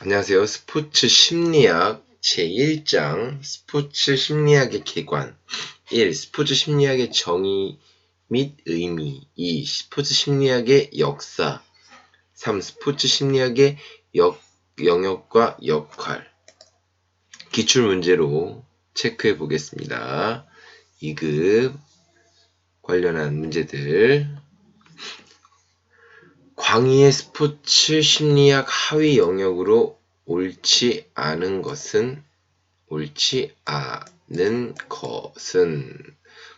안녕하세요. 스포츠 심리학 제1장 스포츠 심리학의 개관 1. 스포츠 심리학의 정의 및 의미 2. 스포츠 심리학의 역사 3. 스포츠 심리학의 역, 영역과 역할 기출문제로 체크해 보겠습니다. 2급 관련한 문제들 광의의 스포츠 심리학 하위 영역으로 옳지 않은 것은 옳지 않은 것은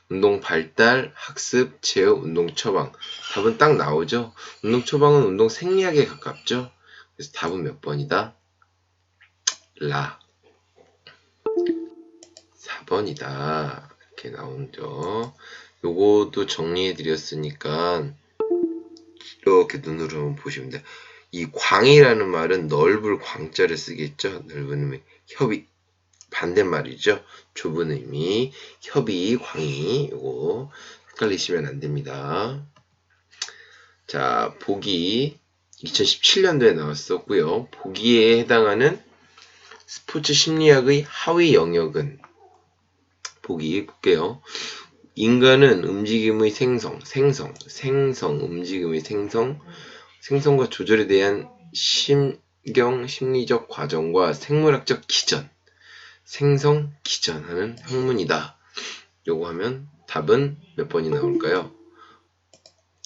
운동 발달, 학습, 제어, 운동 처방. 답은 딱 나오죠. 운동 처방은 운동 생리학에 가깝죠. 그래서 답은 몇 번이다? 라. 4번이다. 이렇게 나오죠. 요것도 정리해 드렸으니까 이렇게 눈으로 한번 보시면 돼요. 이 광이라는 말은 넓을 광자를 쓰겠죠. 넓은 의미. 협의. 반대말이죠. 좁은 의미. 협의, 광이. 이거 헷갈리시면 안 됩니다. 자, 보기 2017년도에 나왔었고요. 보기에 해당하는 스포츠 심리학의 하위 영역은 보기 볼게요. 인간은 움직임의 생성, 생성, 생성, 움직임의 생성, 생성과 조절에 대한 심경, 심리적 과정과 생물학적 기전, 생성, 기전하는 학문이다. 요거 하면 답은 몇 번이 나올까요?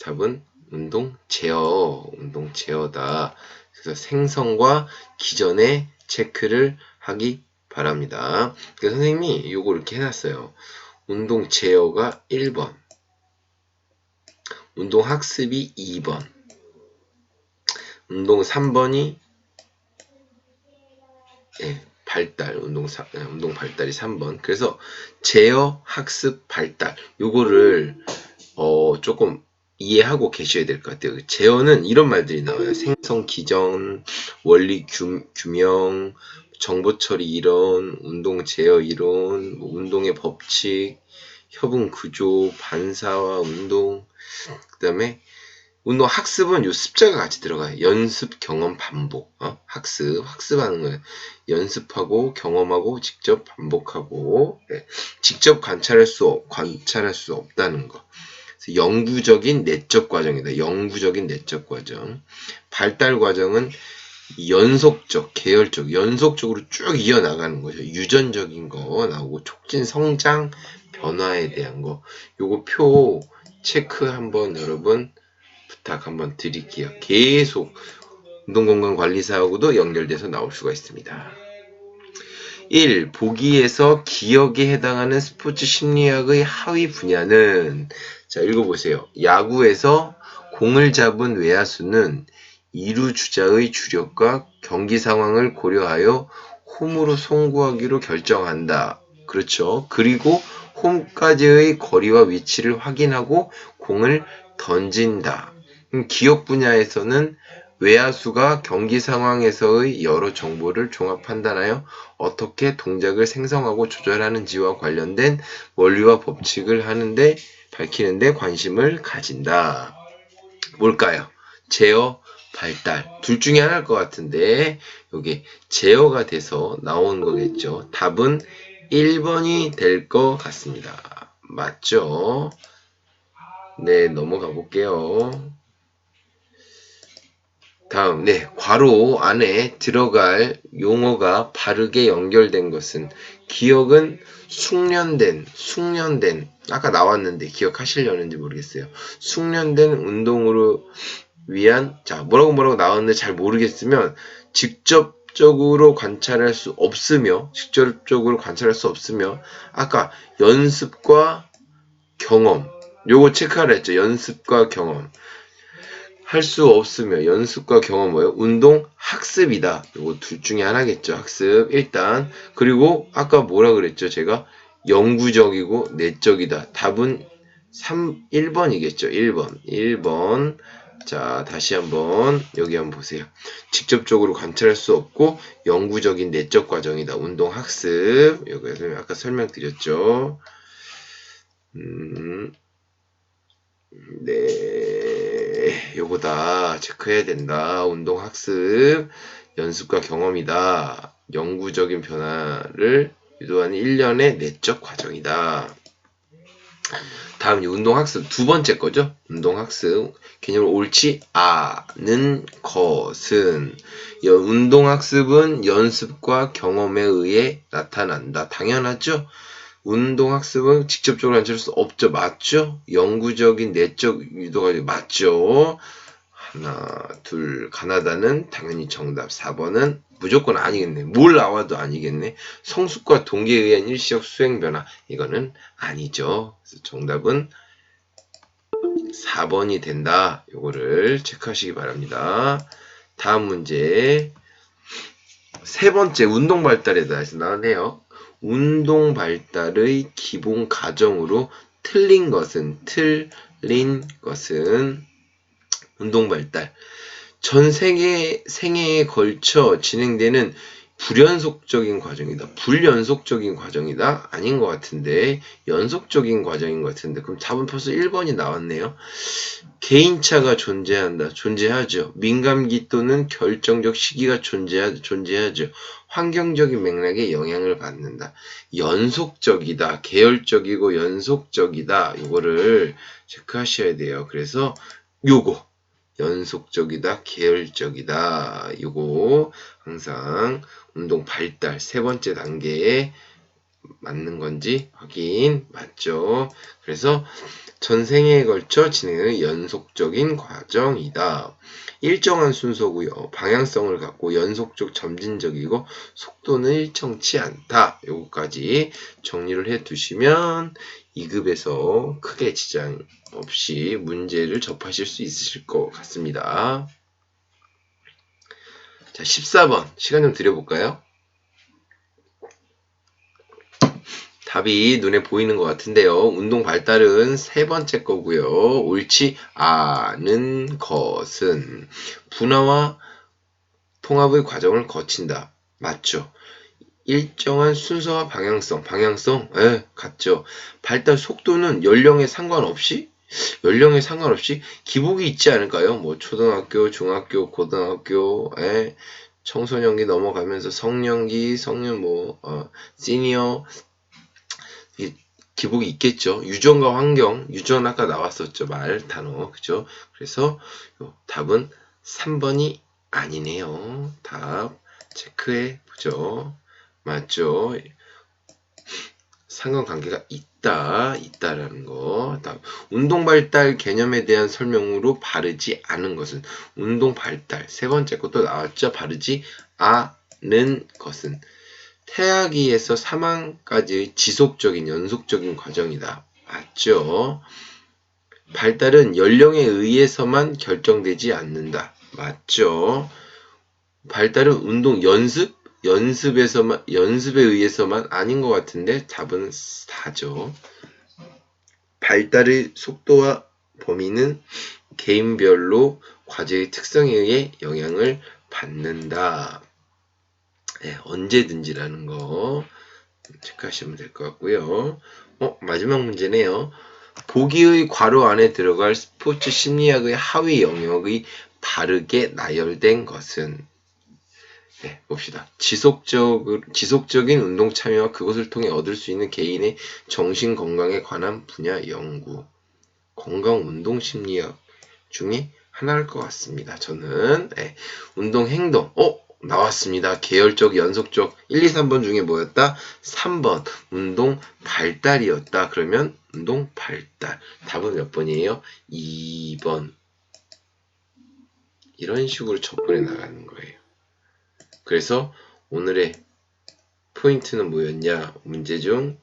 답은 운동 제어, 운동 제어다. 그래서 생성과 기전의 체크를 하기 바랍니다. 그래서 선생님이 요거 이렇게 해놨어요. 운동 제어가 1번, 운동 학습이 2번, 운동 3번이 예, 발달, 운동, 사, 예, 운동 발달이 3번. 그래서 제어, 학습, 발달. 요거를 어, 조금 이해하고 계셔야 될 것 같아요. 제어는 이런 말들이 나와요. 생성 기전, 원리 규, 규명, 정보 처리 이론, 운동 제어 이론, 뭐 운동의 법칙, 협응 구조, 반사와 운동, 그 다음에 운동 학습은 요 습자가 같이 들어가요. 연습, 경험, 반복. 어? 학습, 학습하는 거예요. 연습하고 경험하고 직접 반복하고 네. 직접 관찰할 수 없, 관찰할 수 없다는 거. 영구적인 내적 과정이다. 영구적인 내적 과정. 발달 과정은 연속적, 계열적, 연속적으로 쭉 이어나가는 거죠. 유전적인 거 나오고 촉진 성장 변화에 대한 거. 요거 표 체크 한번 여러분 부탁 한번 드릴게요. 계속 운동건강관리사하고도 연결돼서 나올 수가 있습니다. 1. 보기에서 기억에 해당하는 스포츠 심리학의 하위 분야는 자 읽어보세요. 야구에서 공을 잡은 외야수는 2루 주자의 주력과 경기 상황을 고려하여 홈으로 송구하기로 결정한다. 그렇죠. 그리고 홈까지의 거리와 위치를 확인하고 공을 던진다. 기억 분야에서는 외야수가 경기 상황에서의 여러 정보를 종합 판단하여 어떻게 동작을 생성하고 조절하는지와 관련된 원리와 법칙을 하는데 밝히는데 관심을 가진다. 뭘까요? 제어, 발달 둘 중에 하나일 것 같은데 여기 제어가 돼서 나온 거겠죠. 답은 1번이 될 것 같습니다. 맞죠? 네, 넘어가 볼게요. 다음, 네, 괄호 안에 들어갈 용어가 바르게 연결된 것은 기억은 숙련된, 숙련된, 아까 나왔는데 기억하시려는지 모르겠어요. 숙련된 운동으로 위한, 자, 뭐라고 뭐라고 나왔는데 잘 모르겠으면 직접적으로 관찰할 수 없으며, 직접적으로 관찰할 수 없으며, 아까 연습과 경험, 요거 체크하라 했죠. 연습과 경험. 할 수 없으며 연습과 경험 뭐예요? 운동 학습이다. 이거 둘 중에 하나겠죠. 학습 일단 그리고 아까 뭐라 그랬죠? 제가 영구적이고 내적이다. 답은 3 1번이겠죠. 1번. 1번. 자, 다시 한번 여기 한번 보세요. 직접적으로 관찰할 수 없고 영구적인 내적 과정이다. 운동 학습. 여기서 아까 설명드렸죠. 음. 네. 예, 요거다. 체크해야 된다. 운동 학습, 연습과 경험이다. 영구적인 변화를 유도하는 일련의 내적 과정이다. 다음 운동학습 두 번째 거죠. 운동학습 개념을 옳지 않은 것은 여- 운동학습은 연습과 경험에 의해 나타난다. 당연하죠. 운동 학습은 직접적으로 한줄수 없죠. 맞죠? 영구적인 내적 유도가 맞죠. 하나, 둘, 가나다는 당연히 정답. 4번은 무조건 아니겠네. 뭘 나와도 아니겠네. 성숙과 동기에 의한 일시적 수행 변화. 이거는 아니죠. 그래서 정답은 4번이 된다. 요거를 체크하시기 바랍니다. 다음 문제. 세 번째, 운동 발달에 대해서 나왔네요. 운동 발달의 기본 과정으로 틀린 것은, 틀린 것은, 운동 발달. 전 세계 생애에 걸쳐 진행되는 불연속적인 과정이다. 불연속적인 과정이다? 아닌 것 같은데, 연속적인 과정인 것 같은데, 그럼 답은 벌써 1번이 나왔네요. 개인차가 존재한다. 존재하죠. 민감기 또는 결정적 시기가 존재하, 존재하죠. 환경적인 맥락에 영향을 받는다. 연속적이다. 계열적이고 연속적이다. 이거를 체크하셔야 돼요. 그래서 요거. 연속적이다, 계열적이다. 요거 항상 운동 발달 세 번째 단계에 맞는 건지 확인 맞죠? 그래서 전생에 걸쳐 진행하는 연속적인 과정이다. 일정한 순서고요. 방향성을 갖고 연속적 점진적이고 속도는 일정치 않다. 요거까지 정리를 해 두시면 2급에서 크게 지장 없이 문제를 접하실 수 있으실 것 같습니다. 자, 14번 시간 좀 드려볼까요? 답이 눈에 보이는 것 같은데요. 운동 발달은 세 번째 거고요. 옳지 않은 것은 분화와 통합의 과정을 거친다. 맞죠? 일정한 순서와 방향성, 방향성, 예, 같죠. 발달 속도는 연령에 상관없이, 연령에 상관없이 기복이 있지 않을까요? 뭐, 초등학교, 중학교, 고등학교, 예, 청소년기 넘어가면서 성년기, 성년 뭐, 어, 시니어, 이 기복이 있겠죠. 유전과 환경, 유전 아까 나왔었죠. 말, 단어, 그죠? 그래서 요 답은 3번이 아니네요. 답 체크해 보죠. 맞죠? 상관관계가 있다, 있다라는 거. 다음, 운동 발달 개념에 대한 설명으로 바르지 않은 것은 운동 발달 세 번째 것도 나왔죠. 바르지 않은 것은 태아기에서 사망까지의 지속적인 연속적인 과정이다. 맞죠? 발달은 연령에 의해서만 결정되지 않는다. 맞죠? 발달은 운동 연습 연습에서만 연습에 의해서만 아닌 것 같은데 답은 4죠. 발달의 속도와 범위는 개인별로 과제의 특성에 의해 영향을 받는다. 네, 언제든지라는 거 체크하시면 될 것 같고요. 어, 마지막 문제네요. 보기의 괄호 안에 들어갈 스포츠 심리학의 하위 영역의 바르게 나열된 것은 네, 봅시다. 지속적, 지속적인 운동 참여와 그것을 통해 얻을 수 있는 개인의 정신 건강에 관한 분야 연구. 건강 운동 심리학 중에 하나일 것 같습니다. 저는, 네, 운동 행동. 어? 나왔습니다. 계열적, 연속적 1, 2, 3번 중에 뭐였다? 3번 운동 발달이었다. 그러면 운동 발달. 답은 몇 번이에요? 2번. 이런 식으로 접근해 나가는 거예요. 그래서 오늘의 포인트는 뭐였냐? 문제 중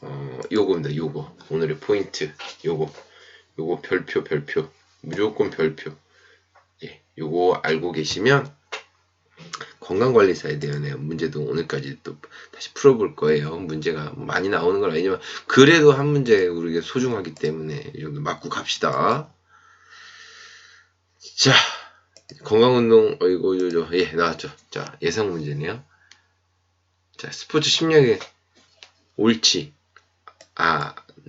어, 요거입니다. 요거. 오늘의 포인트. 요거. 요거 별표 별표. 무조건 별표. 예. 요거 알고 계시면 건강관리사에 대한 문제도 오늘까지 또 다시 풀어볼 거예요. 문제가 많이 나오는 건 아니지만 그래도 한 문제 우리가 소중하기 때문에 이 정도 맞고 갑시다. 자, 건강운동 어이고 요요 예 나왔죠. 자 예상 문제네요. 자 스포츠 심리학의 옳지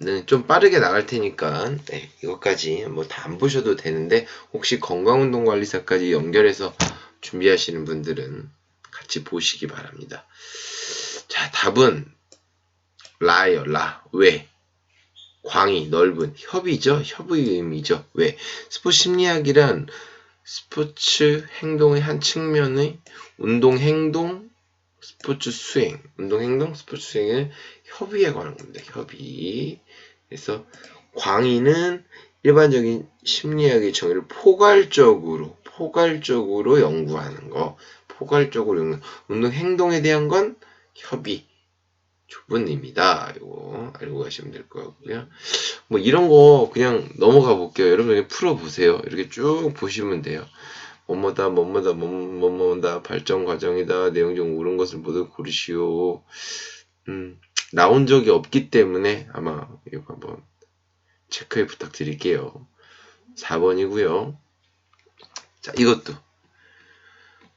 네, 좀 빠르게 나갈 테니까 네, 이것까지 뭐 다 안 보셔도 되는데 혹시 건강운동관리사까지 연결해서 준비하시는 분들은 같이 보시기 바랍니다. 자, 답은 라예요. 라. 왜? 광이 넓은 협이죠. 협의 의미죠. 왜? 스포츠 심리학이란 스포츠 행동의 한 측면의 운동 행동, 스포츠 수행, 운동 행동, 스포츠 수행을 협의에 관한 겁니다. 협의. 그래서 광의는 일반적인 심리학의 정의를 포괄적으로 포괄적으로 연구하는 거. 포괄적으로 연구. 운동 행동에 대한 건 협의. 좁은 의미다. 이거 알고 가시면 될 것 같고요. 뭐 이런 거 그냥 넘어가 볼게요. 여러분 그냥 풀어보세요. 이렇게 쭉 보시면 돼요. 뭐뭐다, 뭐뭐다, 뭐뭐다, 발전 과정이다, 내용 중 옳은 것을 모두 고르시오. 음, 나온 적이 없기 때문에 아마 이거 한번 체크해 부탁드릴게요. 4번이고요. 자, 이것도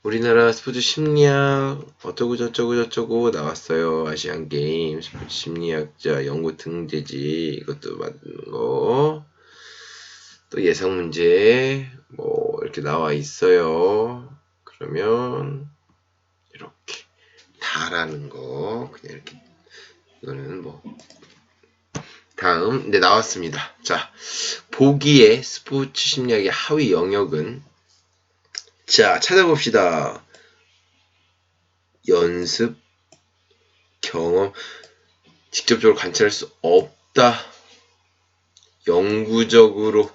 우리나라 스포츠 심리학 어쩌고 저쩌고 저쩌고 나왔어요. 아시안 게임 스포츠 심리학자 연구 등재지 이것도 맞는 거. 또 예상 문제 뭐 이렇게 나와 있어요. 그러면 이렇게 다라는 거 그냥 이렇게 이거는 뭐 다음 네 나왔습니다. 자 보기의 스포츠 심리학의 하위 영역은 자, 찾아봅시다. 연습, 경험, 직접적으로 관찰할 수 없다. 영구적으로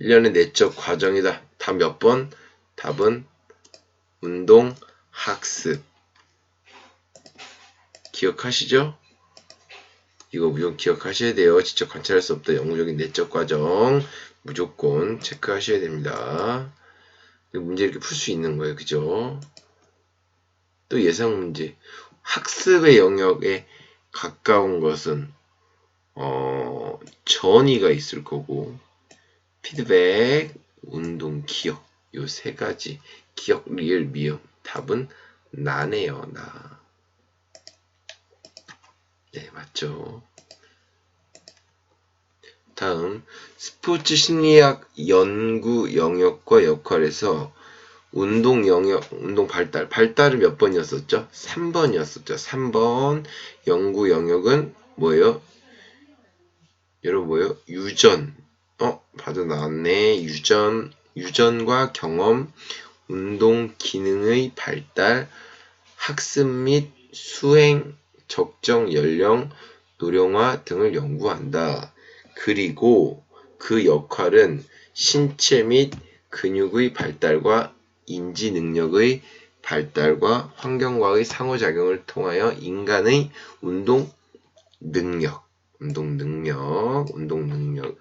1년의 내적 과정이다. 다몇 번? 답은 운동, 학습. 기억하시죠? 이거 무조건 기억하셔야 돼요. 직접 관찰할 수 없다. 영구적인 내적 과정. 무조건 체크하셔야 됩니다. 문제 이렇게 풀 수 있는 거예요. 그죠? 또 예상 문제. 학습의 영역에 가까운 것은 어, 전이가 있을 거고 피드백, 운동, 기억 요 세 가지 기억, 리얼, 미음 답은 나네요. 나. 네, 맞죠. 다음 스포츠 심리학 연구 영역과 역할에서 운동 영역, 운동 발달, 발달은 몇 번이었었죠? 3번이었었죠. 3번 연구 영역은 뭐예요? 여러분 뭐예요? 유전. 어, 봐도 나왔네. 유전, 유전과 경험, 운동 기능의 발달, 학습 및 수행, 적정 연령, 노령화 등을 연구한다. 그리고 그 역할은 신체 및 근육의 발달과 인지 능력의 발달과 환경과의 상호작용을 통하여 인간의 운동 능력, 운동 능력, 운동 능력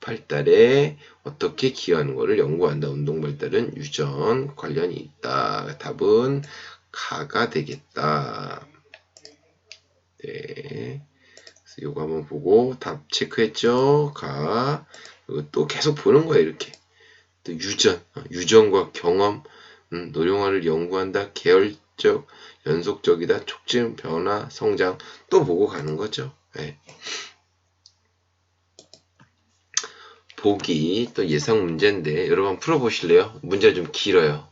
발달에 어떻게 기여하는 것을 연구한다. 운동 발달은 유전 관련이 있다. 답은 가가 되겠다. 네. 요거 한번 보고 답 체크했죠? 가. 또 계속 보는 거예요, 이렇게. 또 유전, 어, 유전과 경험, 음, 노령화를 연구한다. 계열적, 연속적이다. 촉진, 변화, 성장. 또 보고 가는 거죠. 네. 보기, 또 예상 문제인데, 여러분 풀어보실래요? 문제 좀 길어요.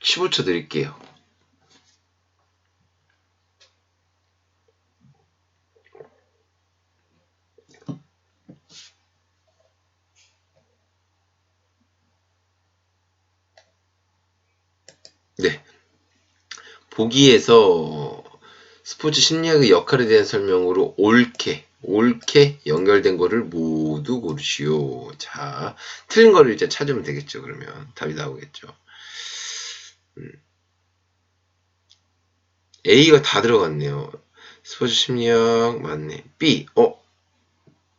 15초 드릴게요. 보기에서 스포츠 심리학의 역할에 대한 설명으로 옳게, 옳게 연결된 거를 모두 고르시오. 자, 틀린 거를 이제 찾으면 되겠죠. 그러면 답이 나오겠죠. 음. A가 다 들어갔네요. 스포츠 심리학 맞네. B, 어,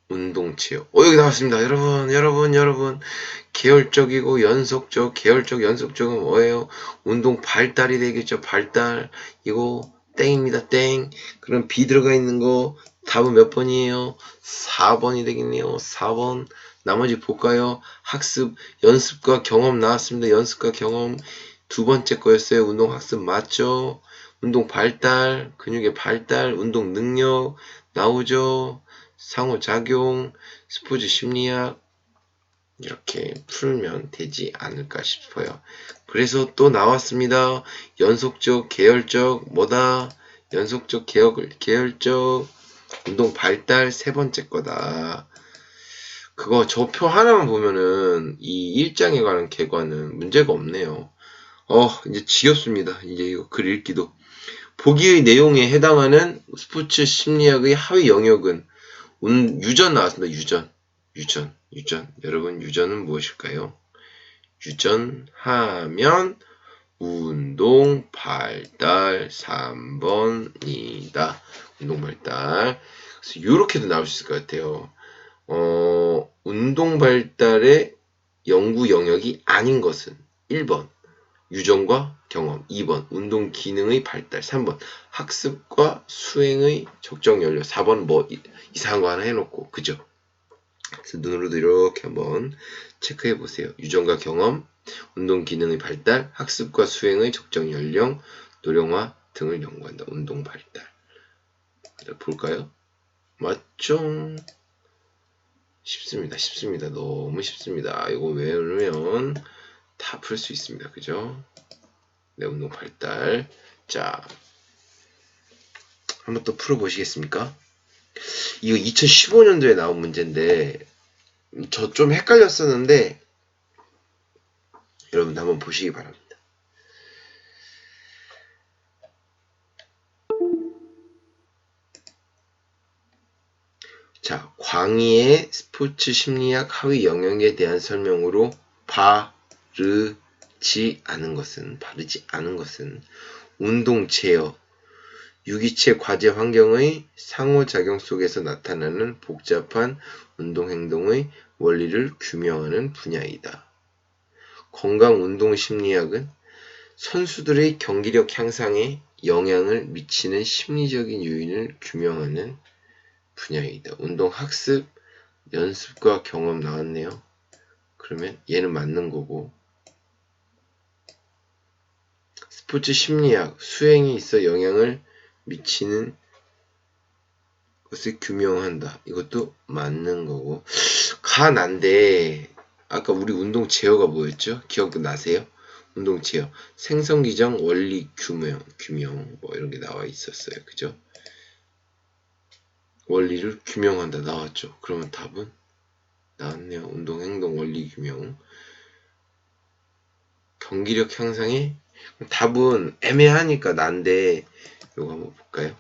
운동체요. 어, 여기 나왔습니다. 여러분, 여러분, 여러분. 계열적이고 연속적, 계열적, 연속적은 뭐예요? 운동 발달이 되겠죠. 발달. 이거 땡입니다. 땡. 그럼 B 들어가 있는 거 답은 몇 번이에요? 4번이 되겠네요. 4번. 나머지 볼까요? 학습, 연습과 경험 나왔습니다. 연습과 경험. 두 번째 거였어요. 운동 학습 맞죠? 운동 발달, 근육의 발달, 운동 능력 나오죠? 상호작용, 스포츠 심리학 이렇게 풀면 되지 않을까 싶어요. 그래서 또 나왔습니다. 연속적, 계열적, 뭐다? 연속적, 계열, 계열적, 운동 발달 세 번째 거다. 그거 저 표 하나만 보면은 이 일장에 관한 개관은 문제가 없네요. 어, 이제 지겹습니다. 이제 이거 글 읽기도. 보기의 내용에 해당하는 스포츠 심리학의 하위 영역은 운, 유전 나왔습니다. 유전. 유전. 유전. 여러분, 유전은 무엇일까요? 유전하면 운동 발달 3번이다. 운동 발달. 그래서 이렇게도 나올 수 있을 것 같아요. 어, 운동 발달의 연구 영역이 아닌 것은 1번 유전과 경험 2번 운동 기능의 발달 3번 학습과 수행의 적정 연료 4번 뭐 이- 이상한 거 하나 해놓고 그죠? 그래서 눈으로도 이렇게 한번 체크해 보세요. 유전과 경험, 운동 기능의 발달, 학습과 수행의 적정 연령, 노령화 등을 연구한다. 운동 발달. 자, 볼까요? 맞죠? 쉽습니다. 쉽습니다. 너무 쉽습니다. 이거 외우면 다 풀 수 있습니다. 그죠? 네, 운동 발달. 자, 한번 또 풀어보시겠습니까? 이거 2015년도에 나온 문제인데, 저 좀 헷갈렸었는데, 여러분 한번 보시기 바랍니다. 자, 광희의 스포츠 심리학 하위 영역에 대한 설명으로 바 르지 않은 것은 바르지 않은 것은 운동 제어, 유기체 과제 환경의 상호작용 속에서 나타나는 복잡한 운동 행동의 원리를 규명하는 분야이다. 건강 운동 심리학은 선수들의 경기력 향상에 영향을 미치는 심리적인 요인을 규명하는 분야이다. 운동 학습, 연습과 경험 나왔네요. 그러면 얘는 맞는 거고. 스포츠 심리학, 수행에 있어 영향을 미치는 것을 규명한다. 이것도 맞는 거고. 가 난데, 아까 우리 운동 제어가 뭐였죠? 기억나세요? 운동 제어. 생성 기정, 원리 규명, 규명, 뭐 이런 게 나와 있었어요. 그죠? 원리를 규명한다 나왔죠. 그러면 답은 나왔네요. 운동 행동 원리 규명. 경기력 향상에 답은 애매하니까 난데 이거 한번 볼까요?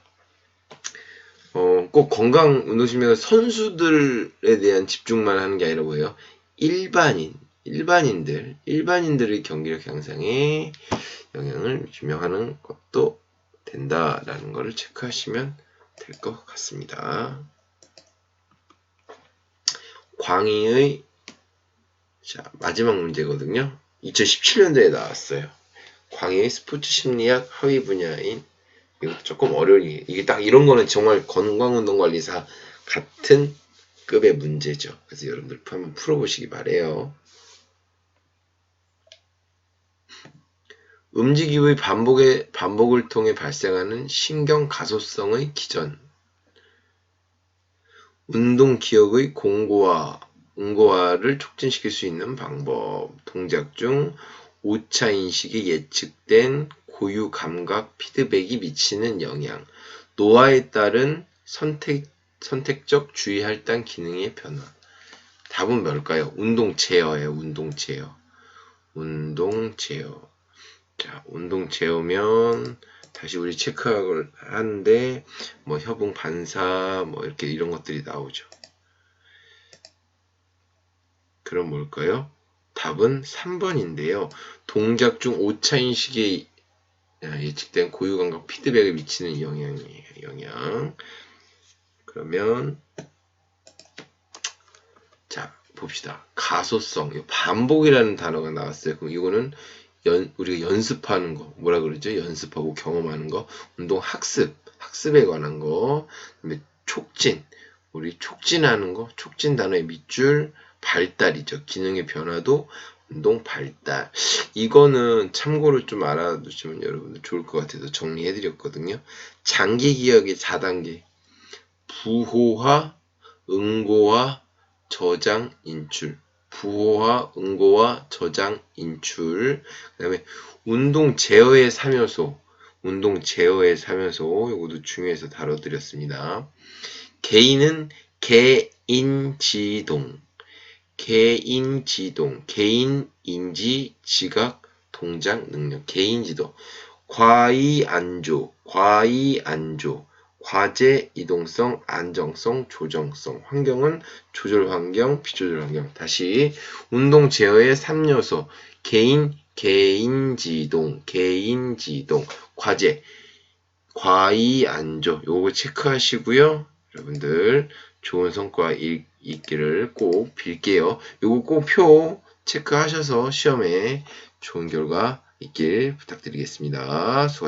어, 꼭 건강 운동심리학 선수들에 대한 집중만 하는 게 아니라 뭐예요? 일반인, 일반인들, 일반인들의 경기력 향상에 영향을 규명하는 것도 된다라는 것을 체크하시면 될 것 같습니다. 광희의 자, 마지막 문제거든요. 2017년도에 나왔어요. 광희의 스포츠 심리학 하위 분야인 이것도 조금 어려운 게 이게 딱 이런 거는 정말 건강운동관리사 같은 급의 문제죠. 그래서 여러분들 한번 풀어보시기 바래요. 움직임의 반복의 반복을 통해 발생하는 신경 가소성의 기전, 운동 기억의 공고화, 응고화를 촉진시킬 수 있는 방법, 동작 중 오차 인식이 예측된 고유 감각 피드백이 미치는 영향, 노화에 따른 선택 선택적 주의 할당 기능의 변화. 답은 뭘까요? 운동 제어예요. 운동 제어. 운동 제어. 자, 운동 제어면 다시 우리 체크를 하는데 뭐 협응 반사 뭐 이렇게 이런 것들이 나오죠. 그럼 뭘까요? 답은 3번인데요. 동작 중 오차 인식에 예측된 고유 감각 피드백을 미치는 영향이에요. 영향. 그러면 자 봅시다. 가소성, 이 반복이라는 단어가 나왔어요. 그럼 이거는 연, 우리가 연습하는 거, 뭐라 그러죠? 연습하고 경험하는 거, 운동 학습, 학습에 관한 거, 그다음에 촉진, 우리 촉진하는 거, 촉진 단어의 밑줄, 발달이죠. 기능의 변화도 운동 발달. 이거는 참고로 좀 알아두시면 여러분들 좋을 것 같아서 정리해 드렸거든요. 장기 기억의 4단계. 부호화, 응고와 저장 인출. 부호와 응고와 저장 인출. 그 다음에 운동 제어의 3요소. 운동 제어의 3요소. 요것도 중요해서 다뤄드렸습니다. 개인은 개인지동. 개인 지동. 개인 인지 지각 동작 능력. 개인 지도. 과이안조. 과이안조. 과제, 이동성, 안정성, 조정성. 환경은 조절 환경, 비조절 환경. 다시 운동 제어의 3요소. 개인, 개인 지동, 개인 지동. 과제, 과이안조. 요거 체크하시고요. 여러분들 좋은 성과 있, 있기를 꼭 빌게요. 요거 꼭 표 체크하셔서 시험에 좋은 결과 있길 부탁드리겠습니다. 수고하셨습니다.